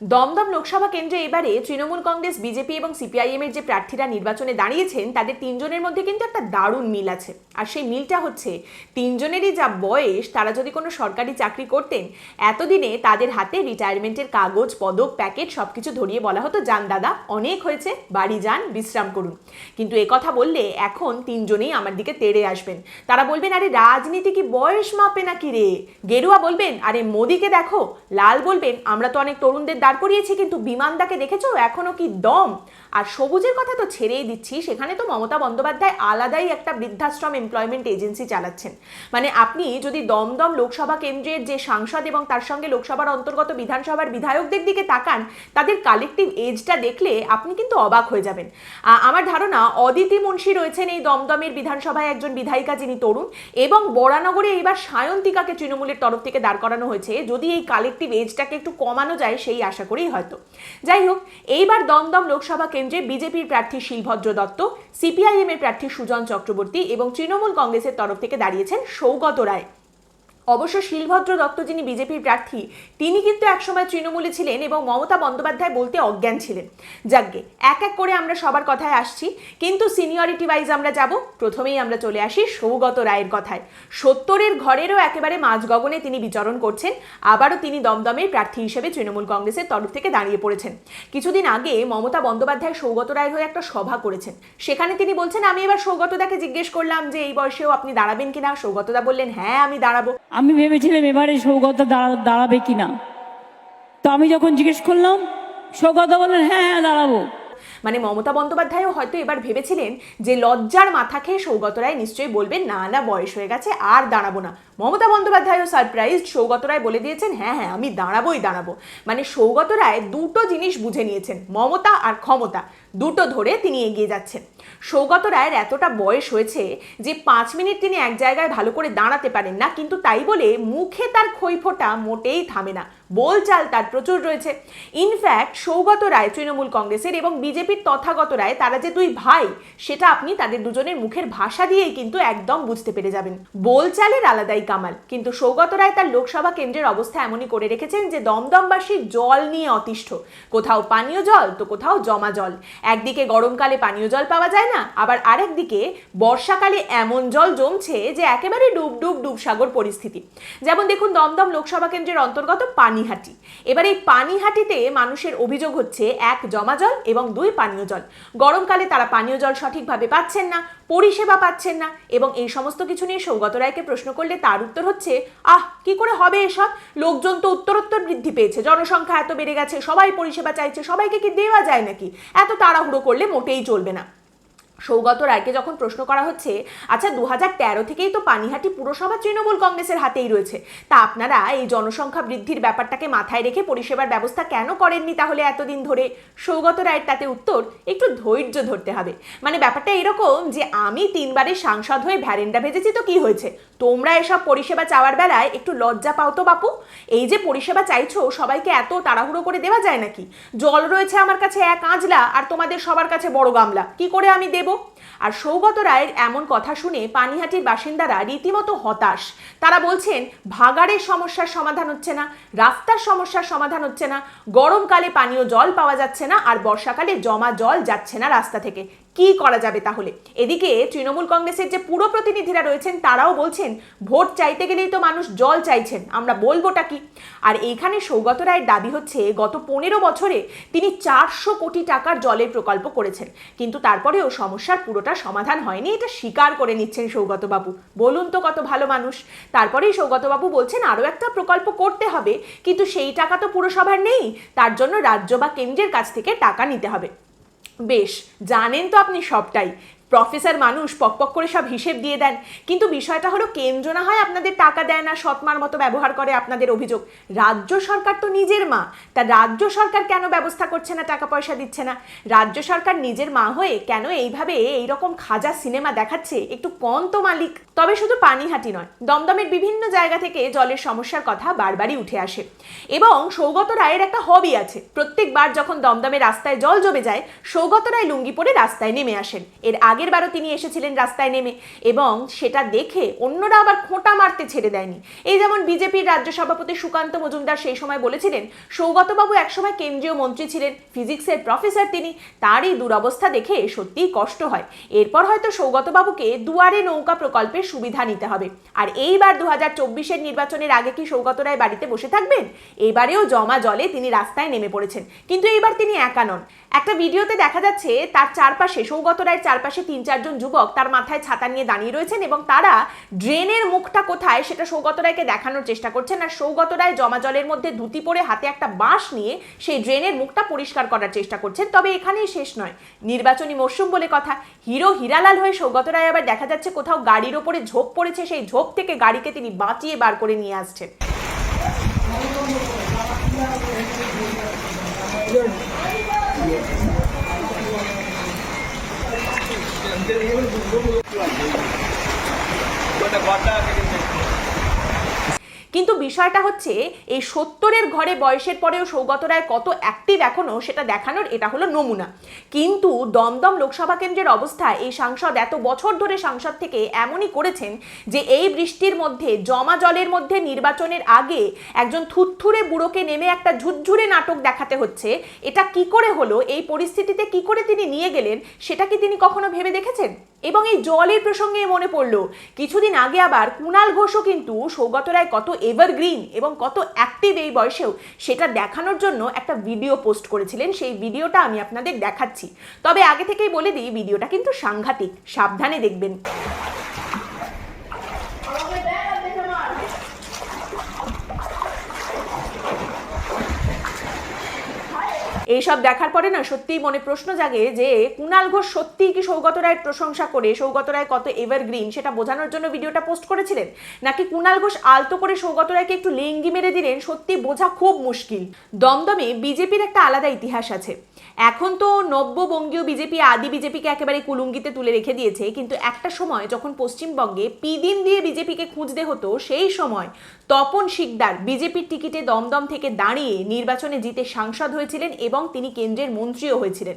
দমদম লোকসভা কেন্দ্রে এবারে তৃণমূল কংগ্রেস, বিজেপি এবং সিপিআইএম এর যে প্রার্থীরা নির্বাচনে দাঁড়িয়েছেন, তাদের তিনজনের মধ্যে কিন্তু একটা দারুণ মিল আছে। আর সেই মিলটা হচ্ছে, তিনজনেরই যা বয়স, তারা যদি কোনো সরকারি চাকরি করতেন, এতদিনে তাদের হাতে রিটায়ারমেন্টের কাগজ, পদক, প্যাকেট, সবকিছু ধরিয়ে বলা হতো, যান দাদা, অনেক হয়েছে, বাড়ি যান, বিশ্রাম করুন। কিন্তু কথা বললে এখন তিনজনেই আমার দিকে তেড়ে আসবেন। তারা বলবেন, আরে রাজনীতি কি বয়স মাপে নাকি রে? গেরুয়া বলবেন, আরে মোদিকে দেখো। লাল বলবেন, আমরা তো অনেক তরুণদের দাঁড় করিয়েছি কিন্তু বিমানদাকে দেখেছ? এখনও কি দম? আর সবুজের কথা তো ছেড়েই দিচ্ছি, সেখানে তো মমতা বন্দ্যোপাধ্যায় আলাদাই একটা বৃদ্ধাশ্রম এমপ্লয়মেন্ট এজেন্সি চালাচ্ছেন। মানে আপনি যদি দমদম লোকসভা কেন্দ্রের যে সাংসদ এবং তার সঙ্গে লোকসভার অন্তর্গত বিধানসভার বিধায়কদের দিকে তাকান, তাদের কালেকটিভ এজটা দেখলে আপনি কিন্তু অবাক হয়ে যাবেন। আমার ধারণা অদিতি মুন্সি রয়েছেন এই দমদমের বিধানসভায় একজন বিধায়িকা যিনি তরুণ এবং বরানগরে এইবার সায়ন্তিকাকে তৃণমূলের তরফ থেকে দাঁড় করানো হয়েছে। যদি এই কালেকটিভ এজটাকে একটু কমানো যায়, সেই আশা করেই হয়তো। যাই হোক, এইবার দমদম লোকসভা কেন্দ্রে বিজেপির প্রার্থী শিলভদ্র দত্ত সিপিআইএম এর প্রার্থী সুজন চক্রবর্তী এবং তৃণমূল কংগ্রেসের তরফ থেকে দাঁড়িয়েছেন সৌগত রায়। অবশ্য শিলভদ্র দত্ত যিনি বিজেপির প্রার্থী, তিনি কিন্তু একসময় তৃণমূলে ছিলেন এবং মমতা বন্দ্যোপাধ্যায় বলতে অজ্ঞান ছিলেন। যাকগে, এক এক করে আমরা সবার কথায় আসছি, কিন্তু সিনিয়রিটি ওয়াইজ আমরা যাব, প্রথমেই আমরা চলে আসি সৌগত রায়ের কথায়। সত্তরের ঘরেরও একেবারে মাঝ গগনে তিনি বিচরণ করছেন, আবারও তিনি দমদমের প্রার্থী হিসেবে তৃণমূল কংগ্রেসের তরফ থেকে দাঁড়িয়ে পড়েছেন। কিছুদিন আগে মমতা বন্দ্যোপাধ্যায় সৌগত রায়ের হয়ে একটা সভা করেছেন। সেখানে তিনি বলছেন, আমি এবার সৌগতদাকে জিজ্ঞেস করলাম যে, এই বয়সেও আপনি দাঁড়াবেন কিনা? সৌগতদা বললেন হ্যাঁ আমি দাঁড়াবো। আমি ভেবেছিলাম এবারে সৌগত দাঁড়া- দাঁড়াবে কিনা। তো আমি যখন জিজ্ঞেস করলাম, সৌগত বললেন হ্যাঁ হ্যাঁ দাঁড়াবো। মানে মমতা বন্দ্যোপাধ্যায়ও হয়তো এবার ভেবেছিলেন যে লজ্জার মাথা খেয়ে সৌগত রায় নিশ্চয়ই বলবেন, না না, বয়স হয়ে গেছে, আর দাঁড়াবো না। মমতা বন্দ্যোপাধ্যায়ও সারপ্রাইজ সৌগত রায় বলে দিয়েছেন হ্যাঁ হ্যাঁ আমি দাঁড়াবোই, দাঁড়াবো। মানে সৌগত রায় দুটো জিনিস বুঝে নিয়েছেন, মমতা আর ক্ষমতা। দুটো ধরে তিনি এগিয়ে যাচ্ছেন। সৌগত রায়ের এতটা বয়স হয়েছে যে পাঁচ মিনিট তিনি এক জায়গায় ভালো করে দাঁড়াতে পারেন না, কিন্তু তাই বলে মুখে তার খৈফোঁটা মোটেই থামে না। বোলচাল তার প্রচুর রয়েছে। ইনফ্যাক্ট সৌগত রায় তৃণমূল কংগ্রেসের এবং বিজেপির তথাগত রায়, তারা যে দুই ভাই, সেটা আপনি তাদের দুজনের মুখের ভাষা দিয়েই কিন্তু একদম বুঝতে পেরে যাবেন। বোলচালের আলাদাই কামাল, কিন্তু সৌগত রায় তার লোকসভা কেন্দ্রের অবস্থা এমনই করে রেখেছেন যে দমদমবাসী জল নিয়ে অতিষ্ঠ। কোথাও পানীয় জল, তো কোথাও জমা জল। একদিকে গরমকালে পানীয় জল পাওয়া যায় না, আবার আরেকদিকে বর্ষাকালে এমন জল জমছে যে একেবারে ডুব ডুব ডুব সাগর পরিস্থিতি। যেমন দেখুন দমদম লোকসভা কেন্দ্রের অন্তর্গত পানিহাটি। এবার এই পানিহাটিতে মানুষের অভিযোগ হচ্ছে এক জমা জল এবং দুই পানীয় জল। গরমকালে তারা পানীয় জল সঠিকভাবে পাচ্ছেন না পরিষেবা পাচ্ছেন না। এবং এই সমস্ত কিছু নিয়ে সৌগত রায়কে প্রশ্ন করলে তার উত্তর হচ্ছে, আহ, কি করে হবে এসব? লোকজন তো উত্তরোত্তর বৃদ্ধি পেয়েছে, জনসংখ্যা এত বেড়ে গেছে, সবাই পরিষেবা চাইছে, সবাইকে কি দেওয়া যায় নাকি? এত তাড়াহুড়ো করলে মোটেই চলবে না। সৌগত রায়কে যখন প্রশ্ন করা হচ্ছে আচ্ছা দু হাজার তেরো থেকেই তো পানিহাটি পুরসভা তৃণমূল কংগ্রেসের হাতেই রয়েছে। তা আপনারা এই জনসংখ্যা বৃদ্ধির ব্যাপারটাকে মাথায় রেখে পরিষেবার ব্যবস্থা কেন করেননি তাহলে এতদিন ধরে? সৌগত রায়ের তাতে উত্তর, একটু ধৈর্য ধরতে হবে। মানে ব্যাপারটা এরকম যে, আমি তিনবারের সাংসদ হয়ে ভ্যারেন্ডা ভেজেছি তো কি হয়েছে? তোমরা এসব পরিষেবা চাওয়ার বেলায় একটু লজ্জা পাও তো বাপু। এই যে পরিষেবা চাইছো, সবাইকে এত তাড়াহুড়ো করে দেওয়া যায় নাকি? জল রয়েছে আমার কাছে এক আঁচলা আর তোমাদের সবার কাছে বড় গামলা। কি করে আমি দেব? আর সৌগত রায়ের এমন কথা শুনে পানিহাটির বাসিন্দারা রীতিমতো হতাশ। তারা বলছেন ভাগাড়ের সমস্যার সমাধান হচ্ছে না, রাস্তার সমস্যার সমাধান হচ্ছে না, গরমকালে পানীয় জল পাওয়া যাচ্ছে না, আর বর্ষাকালে জমা জল যাচ্ছে না রাস্তা থেকে। কি করা যাবে তাহলে? এদিকে তৃণমূল কংগ্রেসের যে পুরো প্রতিনিধিরা রয়েছেন, তারাও বলছেন, ভোট চাইতে গেলেই তো মানুষ জল চাইছেন, আমরা বলবোটা কি? আর এইখানে সৌগত রায়ের দাবি হচ্ছে, গত পনেরো বছরে তিনি চারশো কোটি টাকার জলের প্রকল্প করেছেন। কিন্তু তারপরেও সমস্যার পুরোটা সমাধান হয়নি, এটা স্বীকার করে নিচ্ছেন সৌগতবাবু। বলুন তো কত ভালো মানুষ। তারপরেই সৌগতবাবু বলছেন আরও একটা প্রকল্প করতে হবে, কিন্তু সেই টাকা তো পুরসভার নেই, তার জন্য রাজ্য বা কেন্দ্রের কাছ থেকে টাকা নিতে হবে। বেশ জানেন তো আপনি সবটাই। প্রফেসর মানুষ পকপক করে সব হিসেব দিয়ে দেন। কিন্তু বিষয়টা হলো, কেন্দ্র না হয় আপনাদের টাকা দেয় না, সৎমার মতো ব্যবহার করে আপনাদের অভিযোগ। রাজ্য সরকার তো নিজের মা। তা রাজ্য সরকার কেন ব্যবস্থা করছে না, টাকা পয়সা দিচ্ছে না? রাজ্য সরকার নিজের মা হয়ে কেন এইভাবে এইরকম খাজা সিনেমা দেখাচ্ছে? একটু কম তো মালিক। তবে শুধু পানিহাটি নয়, দমদমের বিভিন্ন জায়গা থেকে জলের সমস্যার কথা বারবারই উঠে আসে। এবং সৌগত রায়ের একটা হবি আছে। প্রত্যেকবার যখন দমদমের রাস্তায় জল জমে যায়, সৌগত রায় লুঙ্গি পরে রাস্তায় নেমে আসেন। এর আগে আগের বারও তিনি এসেছিলেন রাস্তায় নেমে এবং সেটা দেখে অন্যরা আবার খোঁটা মারতে ছেড়ে দেয়নি। এই যেমন বিজেপির রাজ্য সভাপতি সুকান্ত মজুমদার সেই সময় বলেছিলেন, সৌগতবাবু একসময় কেন্দ্রীয় মন্ত্রী ছিলেন, ফিজিক্সের প্রফেসর তিনি, তারই দুরবস্থা দেখে সত্যিই কষ্ট হয়। এরপর হয়তো সৌগতবাবুকে দুয়ারে নৌকা প্রকল্পের সুবিধা নিতে হবে। আর এইবার দু হাজার চব্বিশের নির্বাচনের আগে কি সৌগত রায় বাড়িতে বসে থাকবেন? এবারেও জমা জলে তিনি রাস্তায় নেমে পড়েছেন। কিন্তু এইবার তিনি একা নন। একটা ভিডিওতে দেখা যাচ্ছে, তার চারপাশে, সৌগত রায়ের চারপাশে তিন চারজন যুবক তার মাথায় ছাতা নিয়ে দাঁড়িয়ে রয়েছেন এবং তারা ড্রেনের মুখটা কোথায় সেটা সৌগত রায়কে দেখানোর চেষ্টা করছেন। আর সৌগত রায় জমা জলের মধ্যে ধুতি পরে হাতে একটা বাঁশ নিয়ে সেই ড্রেনের মুখটা পরিষ্কার করার চেষ্টা করছেন। তবে এখানেই শেষ নয়। নির্বাচনী মরশুম বলে কথা। হিরো হিরালাল হয়ে সৌগত রায় আবার দেখা যাচ্ছে কোথাও গাড়ির ওপরে ঝোপ পড়েছে। সেই ঝোপ থেকে গাড়িকে তিনি বাঁচিয়ে বার করে নিয়ে আসছেন। जल्दी কিন্তু বিষয়টা হচ্ছে, এই সত্তরের ঘরে বয়সের পরেও সৌগত রায় কত অ্যাক্টিভ এখনও সেটা দেখানোর এটা হলো নমুনা। কিন্তু দমদম লোকসভা কেন্দ্রের অবস্থা এই সাংসদ এত বছর ধরে সাংসদ থেকে এমনই করেছেন যে এই বৃষ্টির মধ্যে, জমা জলের মধ্যে নির্বাচনের আগে একজন থুতথুরে বুড়োকে নেমে একটা ঝুরঝুরে নাটক দেখাতে হচ্ছে। এটা কি করে হলো? এই পরিস্থিতিতে কি করে তিনি নিয়ে গেলেন? সেটা কি তিনি কখনো ভেবে দেখেছেন? এবং এই জলের প্রসঙ্গে মনে পড়ল, কিছুদিন আগে আবার কুণাল ঘোষও কিন্তু সৌগত রায় কত এভারগ্রিন এবং কত অ্যাক্টিভ এই বয়সেও সেটা দেখানোর জন্য একটা ভিডিও পোস্ট করেছিলেন। সেই ভিডিওটা আমি আপনাদের দেখাচ্ছি। তবে আগে থেকেই বলে দিই ভিডিওটা কিন্তু সাংঘাতিক। সাবধানে দেখবেন। এইসব দেখার পরে না সত্যিই মনে প্রশ্ন জাগে যে কুণাল ঘোষ সত্যিই কি সৌগত রায়ের প্রশংসা করে, সৌগত রায় কত এভারগ্রিন সেটা বোঝানোর জন্য ভিডিওটা পোস্ট করেছিলেন? নাকি কুণাল ঘোষ আলতো করে সৌগত রায়কে একটু লেঙ্গি মেরে দিলেন? সত্যি বোঝা খুব মুশকিল। দমদমে বিজেপির একটা আলাদা ইতিহাস আছে। এখন তো নব্য বঙ্গীয় বিজেপি, আদি বিজেপিকে একেবারে কুলুঙ্গিতে তুলে রেখে দিয়েছে। কিন্তু একটা সময় যখন পশ্চিমবঙ্গে পিদিন দিয়ে বিজেপিকে খুঁজতে হতো, সেই সময় তপন শিকদার বিজেপির টিকিটে দমদম থেকে দাঁড়িয়ে নির্বাচনে জিতে সাংসদ হয়েছিলেন এবং তিনি কেন্দ্রের মন্ত্রীও হয়েছিলেন।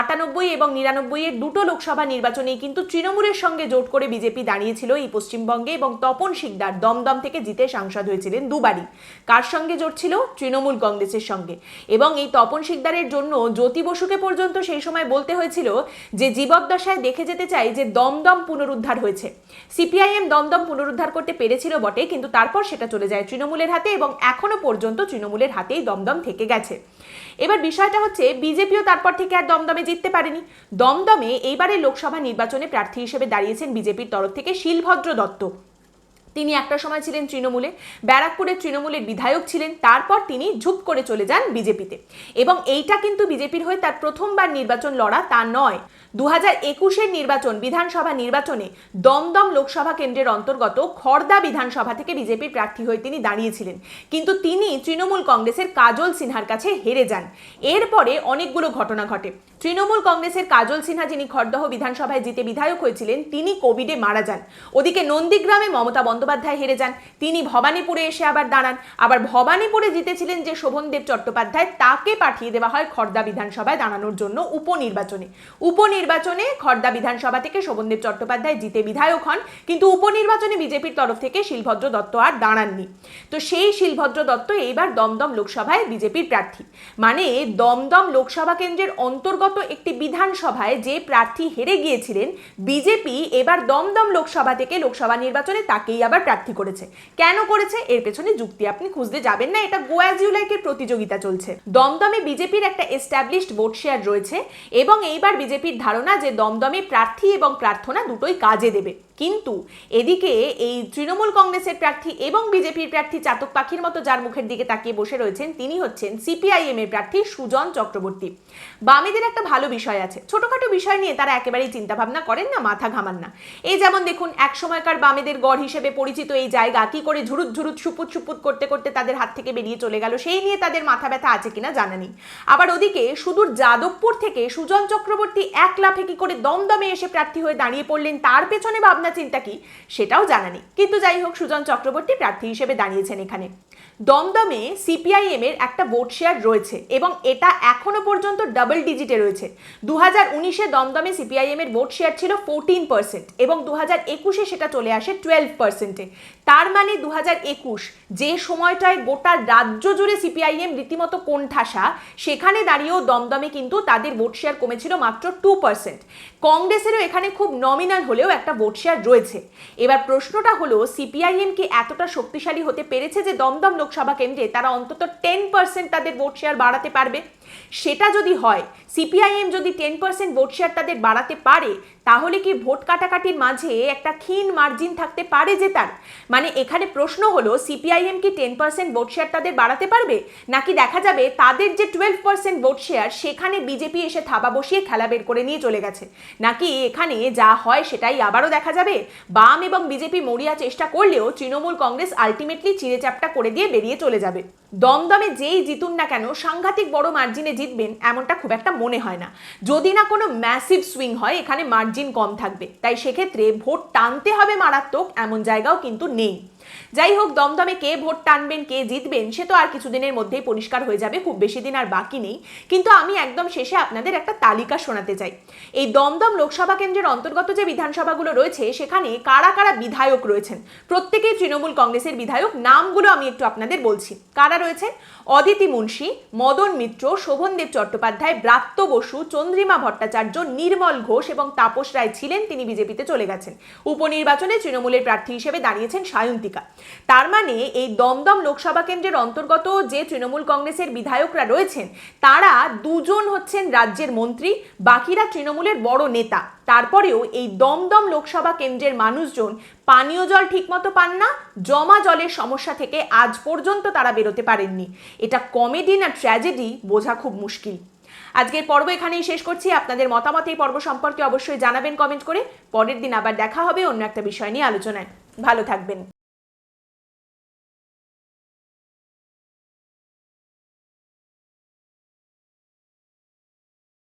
আটানব্বই এবং নিরানব্বই এর দুটো লোকসভা নির্বাচনেই কিন্তু তৃণমূলের সঙ্গে জোট করে বিজেপি দাঁড়িয়েছিল এই পশ্চিমবঙ্গে এবং তপন শিকদার দমদম থেকে জিতে সাংসদ হয়েছিলেন দুবারই। কার সঙ্গে জোট ছিল? তৃণমূল কংগ্রেসের সঙ্গে। এবং এই তপন শিকদারের জন্য জ্যোতি বসুকে পর্যন্ত সেই সময় বলতে হয়েছিল যে জীবদ্দশায় দেখে যেতে চাই যে দমদম পুনরুদ্ধার হয়েছে। সিপিআইএম দমদম পুনরুদ্ধার করতে পেরেছিল বটে, কিন্তু তারপর সেটা চলে যায় তৃণমূলের হাতে এবং এখনও পর্যন্ত তৃণমূলের হাতেই দমদম থেকে গেছে। এবার বিষয়টা হচ্ছে, বিজেপিও তারপর থেকে আর দমদমে জিততে পারেনি। দমদমে এইবারে লোকসভা নির্বাচনে প্রার্থী হিসেবে দাঁড়িয়েছেন বিজেপির তরফ থেকে শিলভদ্র দত্ত। তিনি একটা সময় ছিলেন তৃণমূলে, ব্যারাকপুরের তৃণমূলের বিধায়ক ছিলেন, তারপর তিনি ঝুপ করে চলে যান বিজেপিতে। এবং এইটা কিন্তু বিজেপির হয়ে তার প্রথমবার নির্বাচন লড়া তা নয়। দু হাজার একুশের নির্বাচন, বিধানসভা নির্বাচনে দমদম লোকসভা কেন্দ্রের অন্তর্গত খড়দা বিধানসভা থেকে বিজেপির প্রার্থী হয়ে তিনি দাঁড়িয়েছিলেন। কিন্তু তিনি তৃণমূল কংগ্রেসের কাজল সিনহার কাছে হেরে যান। এরপরে অনেকগুলো ঘটনা ঘটে। তৃণমূল কংগ্রেসের কাজল সিনহা যিনি খড়দহ বিধানসভায় জিতে বিধায়ক হয়েছিলেন, তিনি কোভিডে মারা যান। ওদিকে নন্দীগ্রামে মমতা বন্দ্যোপাধ্যায় হেরে যান। তিনি ভবানীপুরে এসে আবার দাঁড়ান। আবার ভবানীপুরে জিতেছিলেন যে শোভনদেব চট্টোপাধ্যায়, তাকে পাঠিয়ে দেওয়া হয় খড়দা বিধানসভায় দাঁড়ানোর জন্য উপনির্বাচনে। উপনির্বাচনে খড়দা বিধানসভা থেকে শোভনদেব চট্টোপাধ্যায় জিতে বিধায়ক হন, কিন্তু উপনির্বাচনে বিজেপির তরফ থেকে শিলভদ্র দত্ত আর দাঁড়াননি। তো সেই শিলভদ্র দত্ত এইবার দমদম লোকসভায় বিজেপির প্রার্থী। মানে দমদম লোকসভা কেন্দ্রের অন্তর্গত একটি বিধানসভায় যে প্রার্থী হেরে গিয়েছিলেন, বিজেপি এবার দমদম লোকসভা থেকে লোকসভা নির্বাচনে তাকেই আবার প্রার্থী করেছে। কেন করেছে? এর পেছনে যুক্তি আপনি খুঁজতে যাবেন না, এটা গোয়াজ ইউলাইকের প্রতিযোগিতা চলছে। দমদমে বিজেপির একটা এস্টাবলিশড ভোট শেয়ার রয়েছে এবং এইবার বিজেপির ধারণা যে দমদমে প্রার্থী এবং প্রার্থনা দুটোই কাজে দেবে। কিন্তু এদিকে এই তৃণমূল কংগ্রেসের প্রার্থী এবং বিজেপির প্রার্থী চাতক পাখির মতো যার মুখের দিকে তাকিয়ে বসে রয়েছেন তিনি হচ্ছেন সিপিআইএম এর প্রার্থী সুজন চক্রবর্তী। বামেদের একটা ভালো বিষয় আছে। ছোটখাটো বিষয় নিয়ে তারা একেবারেই চিন্তা ভাবনা করেন না, মাথা ঘামান না। এই যেমন দেখুন, এক সময়কার বামেদের গড় হিসেবে পরিচিত এই জায়গা, কি করে ঝুরুত ঝুরুত সুপুত সুপুত করতে করতে তাদের হাত থেকে বেরিয়ে চলে গেল, সেই নিয়ে তাদের মাথা ব্যথা আছে কিনা জানা নেই। আবার ওদিকে সুদূর যাদবপুর থেকে সুজন চক্রবর্তী এক লাফে কি করে দমদমে এসে প্রার্থী হয়ে দাঁড়িয়ে পড়লেন, তার পেছনে ভাবনা চিন্তা কি? সেটাও জানা নেই। কিন্তু যাই হোক, সুজন চক্রবর্তী প্রার্থী হিসেবে দাঁড়িয়েছেন এখানে। দমদমে সিপিআইএম এর একটা ভোট শেয়ার রয়েছে এবং এটা এখনও পর্যন্ত ডাবল ডিজিটে রয়েছে। দু হাজার উনিশে দমদমে সিপিআইএম এর ভোট শেয়ার ছিল ফোরটিন পার্সেন্ট এবং দু হাজার একুশে সেটা চলে আসে টুয়েলভ পার্সেন্টে তার মানে দু হাজার একুশ, যে সময়টায় গোটা রাজ্য জুড়ে সিপিআইএম রীতিমতো কোণঠাসা, সেখানে দাঁড়িয়েও দমদমে কিন্তু তাদের ভোট শেয়ার কমেছিল মাত্র টু পার্সেন্ট কংগ্রেসেরও এখানে খুব নমিনাল হলেও একটা ভোট শেয়ার রয়েছে। এবার প্রশ্নটা হলো, সিপিআইএম কি এতটা শক্তিশালী হতে পেরেছে যে দমদম লোকসভা কেন্দ্রে তারা অন্তত টেন পার্সেন্ট তাদের ভোট শেয়ার বাড়াতে পারবে? সেটা যদি হয়, সিপিআইএম যদি টেন পার্সেন্ট ভোট শেয়ার তাদের বাড়াতে পারে, তাহলে কি ভোট কাটাকাটির মাঝে একটা ক্ষীণ মার্জিন থাকতে পারে যে তার? মানে এখানে প্রশ্ন হলো সিপিআইএম কি টেন পার্সেন্ট ভোট শেয়ার তাদের বাড়াতে পারবে? নাকি দেখা যাবে তাদের যে টুয়েলভ পার্সেন্ট ভোট শেয়ার সেখানে বিজেপি এসে থাবা বসিয়ে খেলা বের করে নিয়ে চলে গেছে। নাকি এখানে যা হয় সেটাই আবারও দেখা যাবে? বাম এবং বিজেপি মরিয়া চেষ্টা করলেও তৃণমূল কংগ্রেস আলটিমেটলি চিড়েচাপটা করে দিয়ে বেরিয়ে চলে যাবে। দমদমে যেই জিতুন না কেন, সাংঘাতিক বড় মার্জিনে জিতবেন এমনটা খুব একটা মনে হয় না। যদি না কোনো ম্যাসিভ সুইং হয়, এখানে মার্জিন কম থাকবে। তাই সেক্ষেত্রে ভোট টানতে হবে মারাত্মক, এমন জায়গাও কিন্তু নেই। assim, যাই হোক দমদমে কে ভোট টানবেন, কে জিতবেন, সে তো আর কিছুদিনের মধ্যেই পরিষ্কার হয়ে যাবে, খুব বেশি দিন আর বাকি নেই। কিন্তু আমি একদম শেষে আপনাদের একটা তালিকা শোনাতে চাই। এই দমদম লোকসভা কেন্দ্রের অন্তর্গত যে বিধানসভাগুলো রয়েছে, সেখানে কারা কারা বিধায়ক রয়েছেন? প্রত্যেকেই তৃণমূল কংগ্রেসের বিধায়ক, নামগুলো আমি একটু আপনাদের বলছি। কারা রয়েছেন? অদিতি মুন্সি, মদন মিত্র শোভনদেব চট্টোপাধ্যায়, ব্রাত্য বসু, চন্দ্রিমা ভট্টাচার্য, নির্মল ঘোষ এবং তাপস রায় ছিলেন, তিনি বিজেপিতে চলে গেছেন। উপনির্বাচনে তৃণমূলের প্রার্থী হিসেবে দাঁড়িয়েছেন সায়ন্তিকা। তার মানে এই দমদম লোকসভা কেন্দ্রের অন্তর্গত যে তৃণমূল কংগ্রেসের বিধায়করা রয়েছেন, তারা দুজন হচ্ছেন রাজ্যের মন্ত্রী, বাকিরা তৃণমূলের বড় নেতা। তারপরেও এই দমদম লোকসভা কেন্দ্রের মানুষজন পানীয় জল ঠিকমতো পান না, জমা জলের সমস্যা থেকে আজ পর্যন্ত তারা বেরোতে পারেননি। এটা কমেডি না ট্র্যাজেডি বোঝা খুব মুশকিল। আজকের পর্ব এখানেই শেষ করছি। আপনাদের মতামত এই পর্ব সম্পর্কে অবশ্যই জানাবেন কমেন্ট করে। পরের দিন আবার দেখা হবে অন্য একটা বিষয় নিয়ে আলোচনায়। ভালো থাকবেন।